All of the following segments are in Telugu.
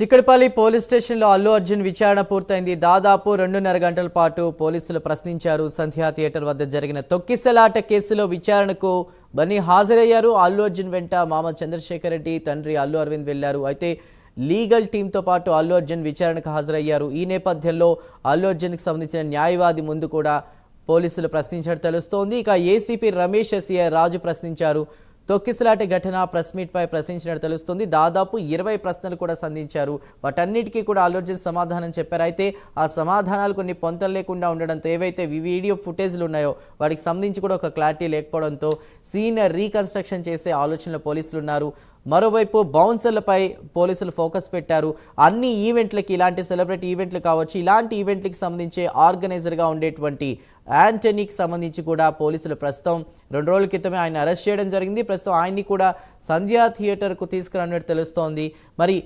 చిక్కడపల్లి పోలీస్ స్టేషన్లో అల్లు అర్జున్ విచారణ పూర్తయింది. దాదాపు రెండున్నర గంటల పాటు పోలీసులు ప్రశ్నించారు. సంధ్యా థియేటర్ వద్ద జరిగిన తొక్కిసలాట కేసులో విచారణకు బన్నీ హాజరయ్యారు. అల్లు అర్జున్ వెంట మామ చంద్రశేఖర్ రెడ్డి తండ్రి అల్లు అరవింద్ వెళ్ళారు. అయితే లీగల్ టీంతో పాటు అల్లు అర్జున్ విచారణకు హాజరయ్యారు. ఈ నేపథ్యంలో అల్లు అర్జున్కి సంబంధించిన న్యాయవాది ముందు కూడా పోలీసులు ప్రశ్నించారు తెలుస్తోంది. ఇక ఏసీపీ రమేష్ ఎస్ఏ రాజు ప్రశ్నించారు. తొక్కిసలాటి ఘటన ప్రెస్ మీట్ పై ప్రశ్నించినట్టు తెలుస్తుంది. దాదాపు ఇరవై ప్రశ్నలు కూడా సంధించారు. వాటన్నిటికీ కూడా అల్లు అర్జున్ సమాధానం చెప్పారు. అయితే ఆ సమాధానాలు కొన్ని పొంతలు లేకుండా ఉండడంతో ఏవైతే వీడియో ఫుటేజ్లు ఉన్నాయో వాటికి సంబంధించి కూడా ఒక క్లారిటీ లేకపోవడంతో సీన్ రీకన్స్ట్రక్షన్ చేసే ఆలోచనలో పోలీసులు ఉన్నారు. మరోవైపు బౌన్సర్లపై పోలీసులు ఫోకస్ పెట్టారు. అన్ని ఈవెంట్లకి ఇలాంటి సెలబ్రిటీ ఈవెంట్లు కావచ్చు ఇలాంటి ఈవెంట్లకు సంబంధించి ఆర్గనైజర్గా ఉండేటువంటి యాంటనీకి సంబంధించి కూడా పోలీసులు ప్రస్తుతం రెండు రోజుల క్రితమే ఆయన అరెస్ట్ చేయడం జరిగింది. ప్రస్తుతం ఆయన్ని కూడా సంధ్యా థియేటర్కు తీసుకురానట్టు తెలుస్తోంది. మరి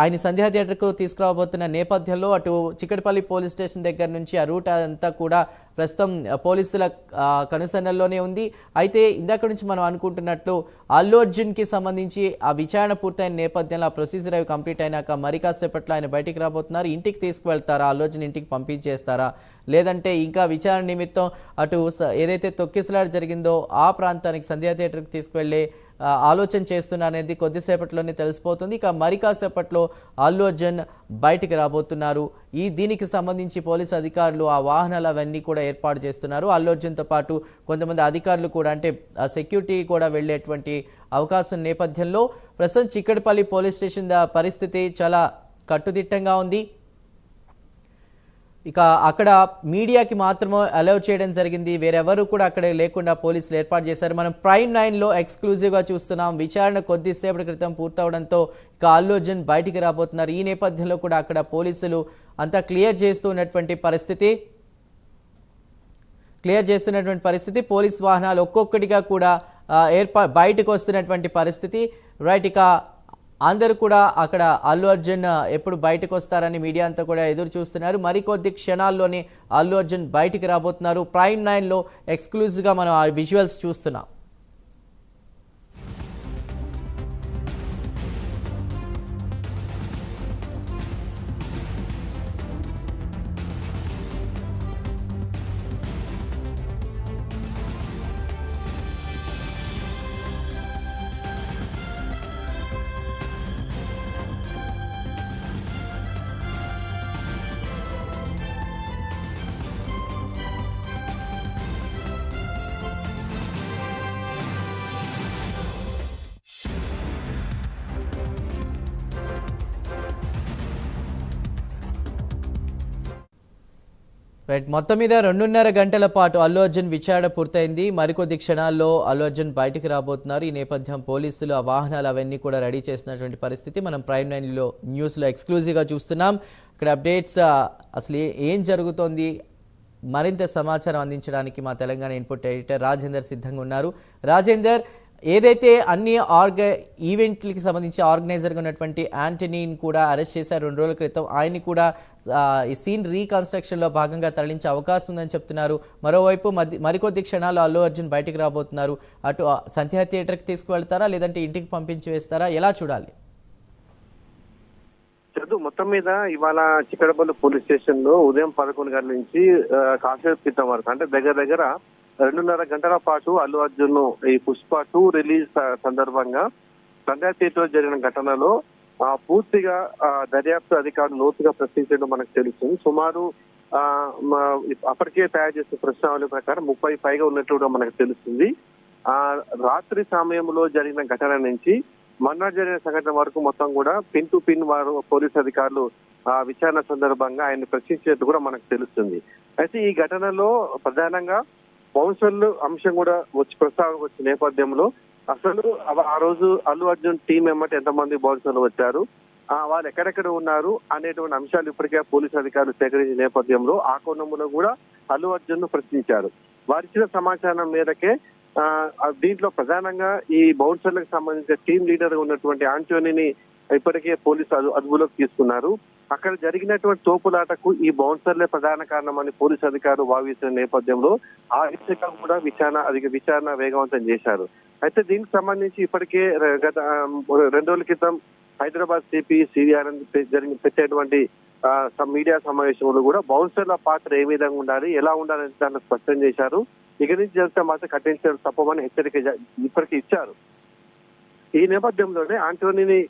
ఆయన సంధ్యా థియేటర్కు తీసుకురాబోతున్న నేపథ్యంలో అటు చిక్కడపల్లి పోలీస్ స్టేషన్ దగ్గర నుంచి ఆ రూట్ అంతా కూడా ప్రస్తుతం పోలీసుల కనుసన్నల్లోనే ఉంది. అయితే ఇందాక నుంచి మనం అనుకుంటున్నట్లు అల్లు అర్జున్కి సంబంధించి ఆ విచారణ పూర్తయిన నేపథ్యంలో ఆ ప్రొసీజర్ అవి కంప్లీట్ అయినాక మరి కాసేపట్లో ఆయన బయటికి రాబోతున్నారు. ఇంటికి తీసుకువెళ్తారా? అల్లు అర్జున్ ఇంటికి పంపించేస్తారా? లేదంటే ఇంకా విచారణ నిమిత్తం అటు స- ఏదైతే తొక్కిసలాట జరిగిందో ఆ ప్రాంతానికి సంధ్యా థియేటర్కి తీసుకువెళ్ళే ఆలోచన చేస్తున్నారనేది కొద్దిసేపట్లోనే తెలిసిపోతుంది. ఇక మరి కాసేపట్లో అల్లు అర్జున్ బయటికి రాబోతున్నారు. ఈ దీనికి సంబంధించి పోలీసు అధికారులు ఆ వాహనాలు అవన్నీ కూడా ఏర్పాటు చేస్తున్నారు. అల్లు అర్జున్తో పాటు కొంతమంది అధికారులు కూడా అంటే ఆ సెక్యూరిటీ కూడా వెళ్ళేటువంటి అవకాశం నేపథ్యంలో ప్రస్తుతం చిక్కడపల్లి పోలీస్ స్టేషన్ పరిస్థితి చాలా కట్టుదిట్టంగా ఉంది. ఇక అక్కడ మీడియాకి మాత్రమే అలౌ చేయడం జరిగింది. వేరెవరు కూడా అక్కడ లేకుండా పోలీసులు ఏర్పాటు చేశారు. మనం ప్రైమ్ నైన్లో ఎక్స్క్లూజివ్గా చూస్తున్నాం. విచారణ కొద్దిసేపటి క్రితం పూర్తవడంతో ఇక అల్లు అర్జున్ బయటికి రాబోతున్నారు. ఈ నేపథ్యంలో కూడా అక్కడ పోలీసులు అంతా క్లియర్ చేస్తూ ఉన్నటువంటి పరిస్థితి. క్లియర్ చేస్తున్నటువంటి పరిస్థితి. పోలీస్ వాహనాలు ఒక్కొక్కటిగా కూడా ఏర్పా బయటకు వస్తున్నటువంటి పరిస్థితి. రైట్ ఇక అందరూ కూడా అక్కడ అల్లు అర్జున్ ఎప్పుడు బయటకు వస్తారని మీడియా అంతా కూడా ఎదురు చూస్తున్నారు. మరికొద్ది క్షణాల్లోనే అల్లు అర్జున్ బయటికి రాబోతున్నారు. ప్రైమ్ నైన్లో ఎక్స్క్లూజివ్గా మనం ఆ విజువల్స్ చూస్తున్నాం. రైట్ మొత్తం మీద రెండున్నర గంటల పాటు అల్లు అర్జున్ విచారణ పూర్తయింది. మరికొద్ది క్షణాల్లో అల్లు అర్జున్ బయటికి రాబోతున్నారు. ఈ నేపథ్యం పోలీసులు ఆ వాహనాలు అవన్నీ కూడా రెడీ చేసినటువంటి పరిస్థితి మనం ప్రైమ్ నైన్లో న్యూస్లో ఎక్స్క్లూజివ్గా చూస్తున్నాం. ఇక్కడ అప్డేట్స్ అసలు ఏం జరుగుతోంది? మరింత సమాచారం అందించడానికి మా తెలంగాణ ఇన్పుట్ ఎడిటర్ రాజేందర్ సిద్ధంగా ఉన్నారు. రాజేందర్ ఏదైతే అన్ని ఆర్గ ఈవెంట్లకి సంబంధించి ఆర్గనైజర్గా ఉన్నటువంటి యాంటనీని కూడా అరెస్ట్ చేశారు రెండు రోజుల క్రితం ఆయన్ని కూడా ఈ సీన్ రీకన్స్ట్రక్షన్లో భాగంగా తరలించే అవకాశం ఉందని చెప్తున్నారు. మరోవైపు మధ్య మరికొద్ది క్షణాలు అల్లు అర్జున్ బయటికి రాబోతున్నారు. అటు సంధ్యా థియేటర్కి తీసుకువెళ్తారా? లేదంటే ఇంటికి పంపించి వేస్తారా? ఎలా చూడాలి? చదువు మొత్తం మీద ఇవాళ చిక్కడపల్లి పోలీస్ స్టేషన్లో ఉదయం పదకొండు గంటల నుంచి కాసేపు క్రితం వరకు అంటే దగ్గర దగ్గర రెండున్నర గంటల పాటు అల్లు అర్జున్ ఈ పుష్ప టూ రిలీజ్ సందర్భంగా సంధ్యా జరిగిన ఘటనలో ఆ, పూర్తిగా దర్యాప్తు అధికారులు లోతుగా ప్రశ్నించడం మనకు తెలుస్తుంది సుమారు ఆ, అప్పటికే తయారు చేసిన ప్రశ్నావళి ప్రకారం ముప్పై పైగా ఉన్నట్లు కూడా మనకు తెలుస్తుంది. ఆ రాత్రి సమయంలో జరిగిన ఘటన నుంచి మొన్న జరిగిన సంఘటన వరకు మొత్తం కూడా పిన్ టు పిన్ వారు పోలీస్ అధికారులు ఆ విచారణ సందర్భంగా ఆయన ప్రశ్నించినట్టు కూడా మనకు తెలుస్తుంది. అయితే ఈ ఘటనలో ప్రధానంగా బౌన్సర్లు అంశం కూడా వచ్చి ప్రస్తావనకు వచ్చిన నేపథ్యంలో అసలు ఆ రోజు అల్లు అర్జున్ టీం ఎమ్మటి ఎంతమంది బౌన్సర్లు వచ్చారు? వాళ్ళు ఎక్కడెక్కడ ఉన్నారు అనేటువంటి అంశాలు ఇప్పటికే పోలీసు అధికారులు సేకరించిన నేపథ్యంలో ఆ కోణంలో కూడా అల్లు అర్జున్ను ప్రశ్నించారు వారిచ్చిన సమాచారం మేరకే దీంట్లో ప్రధానంగా ఈ బౌన్సర్లకు సంబంధించిన టీం లీడర్ ఉన్నటువంటి ఆంటోనీని ఇప్పటికే పోలీసు అదుపులోకి తీసుకున్నారు. అక్కడ జరిగినటువంటి తోపులాటకు ఈ బౌన్సర్లే ప్రధాన కారణమని పోలీసు అధికారులు భావిస్తున్న నేపథ్యంలో ఆ హెచ్చరిక కూడా విచారణ అధిక విచారణ వేగవంతం చేశారు. అయితే దీనికి సంబంధించి ఇప్పటికే గత రెండు రోజుల క్రితం హైదరాబాద్ సిపి సిరి ఆనంద్ జరిగిన పెట్టేటువంటి మీడియా సమావేశంలో కూడా బౌన్సర్ల పాత్ర ఏ విధంగా ఉండాలి ఎలా ఉండాలని దాన్ని స్పష్టం చేశారు. ఇక నుంచి జరిగితే మాత్రం కఠిన తప్పమని హెచ్చరిక జ- ఇప్పటికీ ఇచ్చారు. ఈ నేపథ్యంలోనే ఆంటోనీని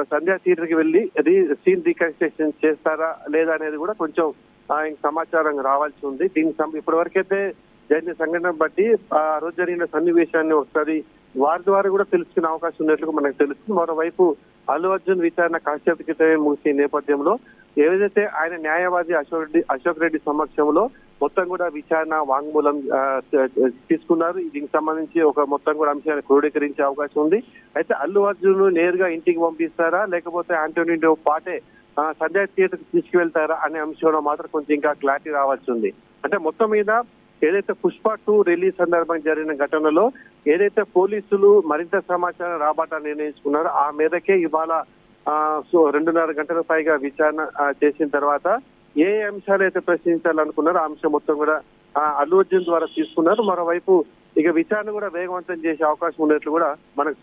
సంధ్యా థియేటర్కి వెళ్ళి అది సీన్ రీకన్స్ట్రక్షన్ చేస్తారా లేదా అనేది కూడా కొంచెం ఆయన సమాచారం రావాల్సి ఉంది. దీనికి సం- ఇప్పటివరకైతే జరిగిన సంఘటన బట్టి ఆ రోజు జరిగిన సన్నివేశాన్ని ఒకసారి వారి ద్వారా కూడా తెలుసుకునే అవకాశం ఉన్నట్లు మనకు తెలుస్తుంది. మరోవైపు అల్లు అర్జున్ విచారణ కాసేపు క్రితమే ముగిసే నేపథ్యంలో ఏదైతే ఆయన న్యాయవాది అశోక్ రెడ్డి అశోక్ రెడ్డి సమక్షంలో మొత్తం కూడా విచారణ వాంగ్మూలం తీసుకున్నారు. దీనికి సంబంధించి ఒక మొత్తం కూడా అంశాన్ని క్రోడీకరించే అవకాశం ఉంది. అయితే అల్లు అర్జున్ నేరుగా ఇంటికి పంపిస్తారా? లేకపోతే ఆంటోనీ పాటే సంజయ్ థియేటర్ తీసుకువెళ్తారా? అనే అంశంలో మాత్రం కొంచెం ఇంకా క్లారిటీ రావాల్సి ఉంది. అంటే మొత్తం మీద ఏదైతే పుష్ప టూ రిలీజ్ సందర్భంగా జరిగిన ఘటనలో ఏదైతే పోలీసులు మరింత సమాచారం రాబట్టాలని నిర్ణయించుకున్నారో ఆ మేరకే ఇవాళ సో రెండున్నర గంటల పైగా విచారణ చేసిన తర్వాత ఏ అంశాలు అయితే ప్రశ్నించాలనుకున్నారో ఆ అంశం మొత్తం కూడా అల్లు అర్జున్ ద్వారా తీసుకున్నారు. మరోవైపు ఇక విచారణ కూడా వేగవంతం చేసే అవకాశం ఉన్నట్లు కూడా మనకు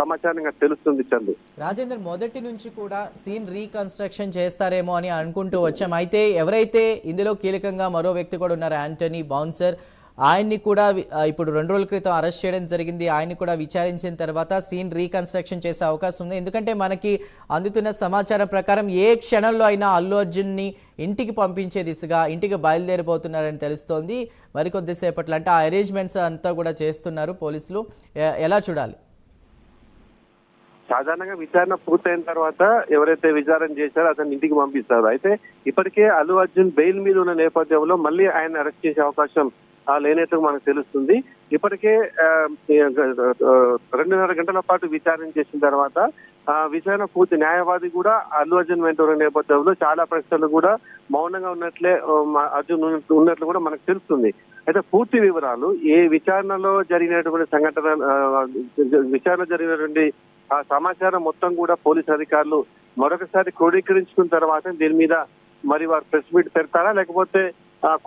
సమాచారంగా తెలుస్తుంది చందు. రాజేందర్ మొదటి నుంచి కూడా సీన్ రీకన్స్ట్రక్షన్ చేస్తారేమో అని అనుకుంటూ వచ్చాం. అయితే ఎవరైతే ఇందులో కీలకంగా మరో వ్యక్తి కూడా ఉన్నారు యాంటనీ బౌన్సర్. ఆయన్ని కూడా ఇప్పుడు రెండు రోజుల క్రితం అరెస్ట్ చేయడం జరిగింది. ఆయన్ని కూడా విచారించిన తర్వాత సీన్ రీకన్స్ట్రక్షన్ చేసే అవకాశం ఉంది. ఎందుకంటే మనకి అందుతున్న సమాచారం ప్రకారం ఏ క్షణంలో అయినా అల్లు అర్జున్ని ఇంటికి పంపించే దిశగా ఇంటికి బయలుదేరిపోతున్నారని తెలుస్తోంది. మరికొద్దిసేపట్లో అంటే ఆ అరేంజ్మెంట్స్ అంతా కూడా చేస్తున్నారు పోలీసులు. ఎలా చూడాలి? సాధారణంగా విచారణ పూర్తయిన తర్వాత ఎవరైతే విచారణ చేశారో అతన్ని ఇంటికి పంపిస్తారు. అయితే ఇప్పటికే అల్లు అర్జున్ బెయిల్ మీద ఉన్న నేపథ్యంలో మళ్ళీ ఆయన అరెస్ట్ చేసే అవకాశం ఆ, లేనట్టు మనకు తెలుస్తుంది. ఇప్పటికే రెండున్నర గంటల పాటు విచారణ చేసిన తర్వాత ఆ విచారణ పూర్తి న్యాయవాది కూడా అల్లు అర్జున్ వెంట ఉన్న నేపథ్యంలో చాలా ప్రశ్నలు కూడా మౌనంగా ఉన్నట్లే అర్జున్ ఉన్నట్లు- కూడా మనకు తెలుస్తుంది. అయితే పూర్తి వివరాలు ఏ విచారణలో జరిగినటువంటి సంఘటన విచారణ జరిగినటువంటి ఆ సమాచారం మొత్తం కూడా పోలీస్ అధికారులు మరొకసారి క్రోడీకరించుకున్న తర్వాత దీని మీద మరి వారు ప్రెస్ మీట్ పెడతారా? లేకపోతే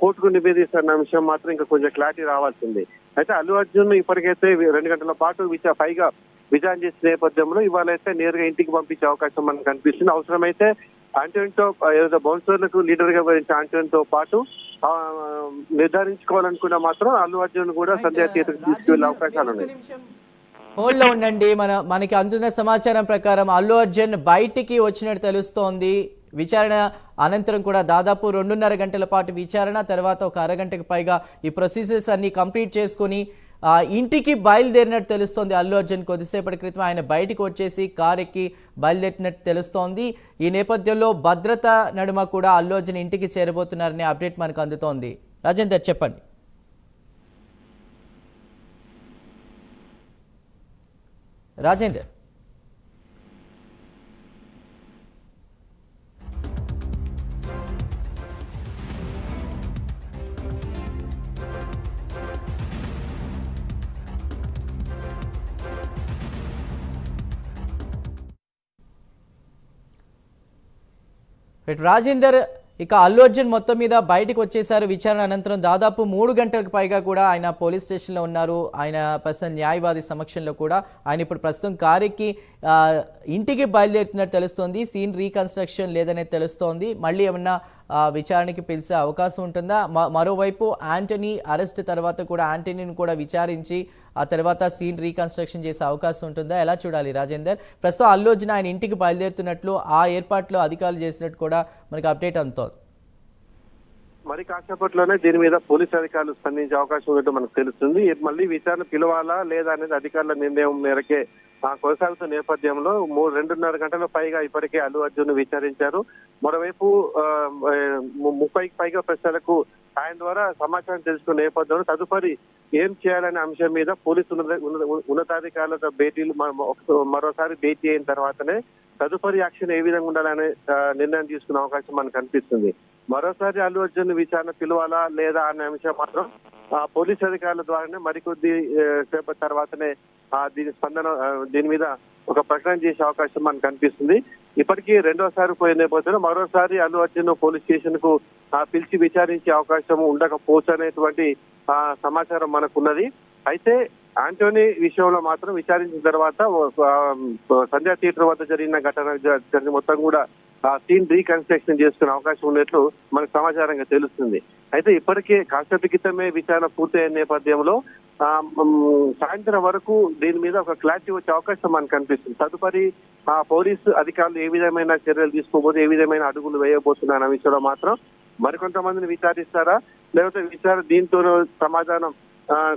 కోర్టుకు నివేదిస్తున్న అంశం మాత్రం ఇంకా కొంచెం క్లారిటీ రావాల్సింది. అయితే అల్లు అర్జున్ ఇప్పటికైతే రెండు గంటల పాటు పైగా విచారణ చేసిన నేపథ్యంలో ఇవాళ అయితే నేరుగా ఇంటికి పంపించే అవకాశం మనకు కనిపిస్తుంది. అవసరమైతే ఆంటోన్తో ఏదైతే బౌన్సర్లకు లీడర్గా వహించే ఆంటోన్తో పాటు నిర్ధారించుకోవాలనుకున్న మాత్రం అల్లు అర్జున్ కూడా సంధ్యా థియేటర్ తీసుకువెళ్ళే అవకాశాలు ఉన్నాయి. హోల్డ్లో ఉండండి. మన మనకి అందుతున్న సమాచారం ప్రకారం అల్లు అర్జున్ బయటికి వచ్చినట్టు తెలుస్తోంది. విచారణ అనంతరం కూడా దాదాపు రెండున్నర గంటల పాటు విచారణ తర్వాత ఒక అరగంటకు పైగా ఈ ప్రొసీజర్స్ అన్ని కంప్లీట్ చేసుకుని ఇంటికి బయలుదేరినట్టు తెలుస్తోంది అల్లు అర్జున్. కొద్దిసేపటి క్రితం ఆయన బయటికి వచ్చేసి కార్ ఎక్కి బయలుదేరినట్టు తెలుస్తోంది. ఈ నేపథ్యంలో భద్రత నడుమ కూడా అల్లు అర్జున్ ఇంటికి చేరబోతున్నారనే అప్డేట్ మనకు అందుతోంది. రాజేందర్ చెప్పండి. రాజేందర్. రాజేందర్ ఇక అల్లు అర్జున్ మొత్తం మీద బయటకు వచ్చేసారు. విచారణ అనంతరం దాదాపు మూడు గంటలకు పైగా కూడా ఆయన పోలీస్ స్టేషన్లో ఉన్నారు. ఆయన పర్సనల్ న్యాయవాది సమక్షంలో కూడా ఆయన ఇప్పుడు ప్రస్తుతం కారెక్కి ఇంటికి బయలుదేరుతున్నట్టు తెలుస్తోంది. సీన్ రీకన్స్ట్రక్షన్ లేదనేది తెలుస్తోంది. మళ్ళీ ఏమన్నా విచారణకి పిలిచే అవకాశం ఉంటుందా? మరోవైపు యాంటనీ అరెస్ట్ తర్వాత కూడా యాంటనీని కూడా విచారించి ఆ తర్వాత సీన్ రీకన్స్ట్రక్షన్ చేసే అవకాశం ఉంటుందా? ఎలా చూడాలి రాజేందర్? ప్రస్తుతం అల్లు అర్జున్ ఆయన ఇంటికి బయలుదేరుతున్నట్లు ఆ ఏర్పాట్లు అధికారులు చేసినట్టు కూడా మనకి అప్డేట్ అందుతోంది. మరి కాసేపట్లోనే దీని మీద పోలీస్ అధికారులు స్పందించే అవకాశం ఉన్నట్టు మనకు తెలుస్తుంది. మళ్ళీ విచారణ పిలవాలా లేదా అనేది అధికారుల నిర్ణయం మేరకే కొనసాగుతున్న నేపథ్యంలో మూడు రెండున్నర గంటల పైగా ఇప్పటికే అల్లు అర్జున్ విచారించారు. మరోవైపు ముప్పైకి పైగా ప్రశ్నలకు ఆయన ద్వారా సమాచారం తెలుసుకున్న నేపథ్యంలో తదుపరి ఏం చేయాలనే అంశం మీద పోలీసు ఉన్నతాధికారులతో భేటీలు మరోసారి భేటీ అయిన తర్వాతనే తదుపరి యాక్షన్ ఏ విధంగా ఉండాలనే నిర్ణయం తీసుకునే అవకాశం మనకు కనిపిస్తుంది. మరోసారి అల్లు అర్జున్ విచారణ పిలవాలా లేదా అనే అంశం మాత్రం ఆ, పోలీస్ అధికారుల ద్వారానే మరికొద్ది సేపటి తర్వాతనే దీని స్పందన దీని మీద ఒక ప్రకటన చేసే అవకాశం మనకు కనిపిస్తుంది. ఇప్పటికీ రెండోసారి పోయిన నేపథ్యంలో మరోసారి అల్లు అర్జున్ పోలీస్ స్టేషన్కు ఆ, పిలిచి విచారించే అవకాశం ఉండకపోవచ్చు అనేటువంటి సమాచారం మనకున్నది. అయితే ఆంటోనీ విషయంలో మాత్రం విచారించిన తర్వాత సంధ్యా థియేటర్ వద్ద జరిగిన ఘటన జరిగిన మొత్తం కూడా ఆ సీన్ రీకన్స్ట్రక్షన్ చేసుకునే అవకాశం ఉన్నట్లు మనకు సమాచారంగా తెలుస్తుంది. అయితే ఇప్పటికే కాసేపు క్రితమే విచారణ పూర్తయిన నేపథ్యంలో ఆ, సాయంత్రం వరకు దీని మీద ఒక క్లారిటీ వచ్చే అవకాశం మనకు కనిపిస్తుంది. తదుపరి ఆ పోలీసు అధికారులు ఏ విధమైన చర్యలు తీసుకోబోతే ఏ విధమైన అడుగులు వేయబోతున్నారు అనే విషయంలో మాత్రం మరికొంతమందిని విచారిస్తారా? లేకపోతే విచార దీంతో సమాధానం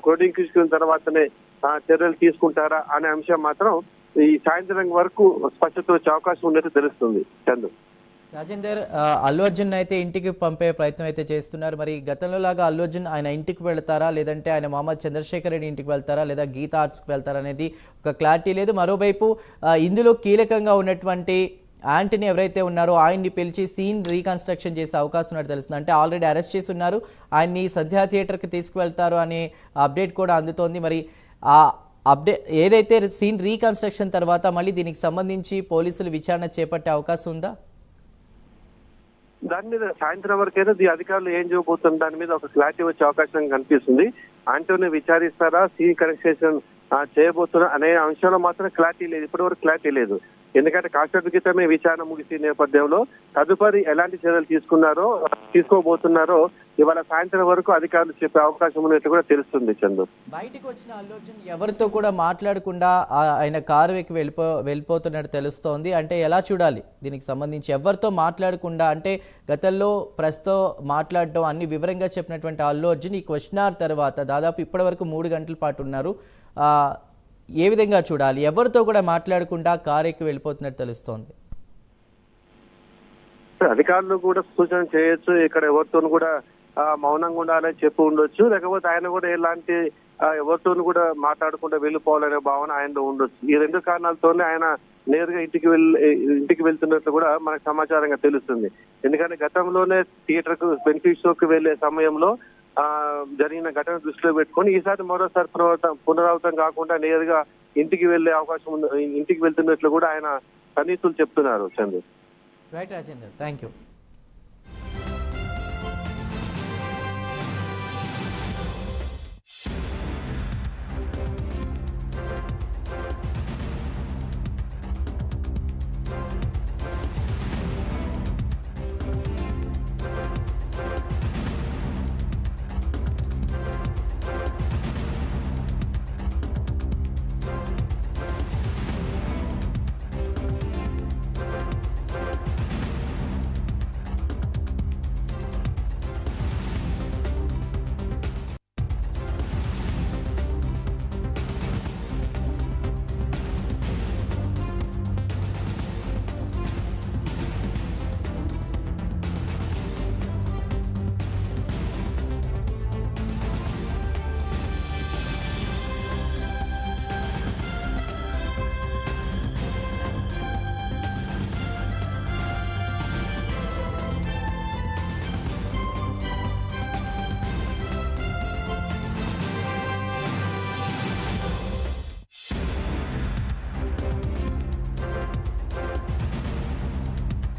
క్రోడీకరించుకున్న తర్వాతనే ఆ, చర్యలు తీసుకుంటారా అనే అంశం మాత్రం ఈ సాయంత్రం వరకు స్పష్టత వచ్చే అవకాశం ఉన్నట్టు తెలుస్తుంది. చందు. రాజేందర్ అల్లు అర్జున్ అయితే ఇంటికి పంపే ప్రయత్నం అయితే చేస్తున్నారు. మరి గతంలో లాగా అల్లు అర్జున్ ఆయన ఇంటికి వెళ్తారా? లేదంటే ఆయన మామ చంద్రశేఖర్ రెడ్డి ఇంటికి వెళ్తారా? లేదా గీత ఆర్ట్స్కి వెళ్తారా అనేది ఒక క్లారిటీ లేదు. మరోవైపు ఇందులో కీలకంగా ఉన్నటువంటి యాంటనీ ఎవరైతే ఉన్నారో ఆయన్ని పిలిచి సీన్ రీకన్స్ట్రక్షన్ చేసే అవకాశం ఉన్నట్టు తెలుస్తుంది. అంటే ఆల్రెడీ అరెస్ట్ చేసి ఉన్నారు. ఆయన్ని సంధ్యా థియేటర్కి తీసుకువెళ్తారు అనే అప్డేట్ కూడా అందుతోంది. మరి ఆ అప్డేట్ ఏదైతే సీన్ రీకన్స్ట్రక్షన్ తర్వాత మళ్ళీ దీనికి సంబంధించి పోలీసులు విచారణ చేపట్టే అవకాశం ఉందా? దాని మీద సాయంత్రం వరకైతే ఈ అధికారులు ఏం చేయబోతున్న దాని మీద ఒక క్లారిటీ వచ్చే అవకాశం కనిపిస్తుంది. ఆంటోని విచారిస్తారా? సీన్ కన్స్ట్రక్షన్ చేయబోతున్నా అనే అంశంలో మాత్రం క్లారిటీ లేదు. ఇప్పటి వరకు క్లారిటీ లేదు. ఎందుకంటే కాసేపు క్రితమే విచారణ ముగిసిన నేపథ్యంలో తదుపరి ఎలాంటి చర్యలు తీసుకున్నారో తీసుకోబోతున్నారో ఇవాళ సాయంత్రం వరకు అధికారులు చెప్పే అవకాశం ఉన్నట్టు కూడా తెలుస్తుంది చందు. బయటికి వచ్చిన అర్జున్ ఎవరితో కూడా మాట్లాడకుండా ఆయన కారు ఎక్కి వెళ్ళిపో వెళ్ళిపోతున్నట్టు తెలుస్తోంది. అంటే ఎలా చూడాలి? దీనికి సంబంధించి ఎవరితో మాట్లాడకుండా అంటే గతంలో ప్రెస్తో మాట్లాడడం అన్ని వివరంగా చెప్పినటువంటి అల్లు అర్జున్ ఈ క్వశ్చన్ అవర్ తర్వాత దాదాపు ఇప్పటి వరకు మూడు గంటల పాటు ఉన్నారు. ఆ, ఏ విధంగా చూడాలి? ఎవరితో కూడా మాట్లాడకుండా కారు ఎక్కి వెళ్ళిపోతున్నట్టు తెలుస్తోంది. అధికారులు కూడా సూచన చేయొచ్చు. ఇక్కడ ఎవరితోనూ కూడా మౌనంగా ఉండాలని చెప్పి ఉండొచ్చు. లేకపోతే ఆయన కూడా ఎలాంటి ఎవరితో కూడా మాట్లాడకుండా వెళ్ళిపోవాలనే భావన ఆయనలో ఉండొచ్చు. ఈ రెండు కారణాలతోనే ఆయన నేరుగా ఇంటికి వెళ్ళి ఇంటికి వెళ్తున్నట్లు కూడా మనకు సమాచారంగా తెలుస్తుంది. ఎందుకంటే గతంలోనే థియేటర్కు బెనిఫిట్ షోకి వెళ్ళే సమయంలో ఆ జరిగిన ఘటన దృష్టిలో పెట్టుకొని ఈసారి మరోసారి పునరావృతం పునరావృతం కాకుండా నేరుగా ఇంటికి వెళ్ళే అవకాశం ఉంది ఇంటికి వెళ్తున్నట్లు కూడా ఆయన సన్నిహితులు చెప్తున్నారు చంద్ర రైట్ రాజేందర్ థ్యాంక్ యూ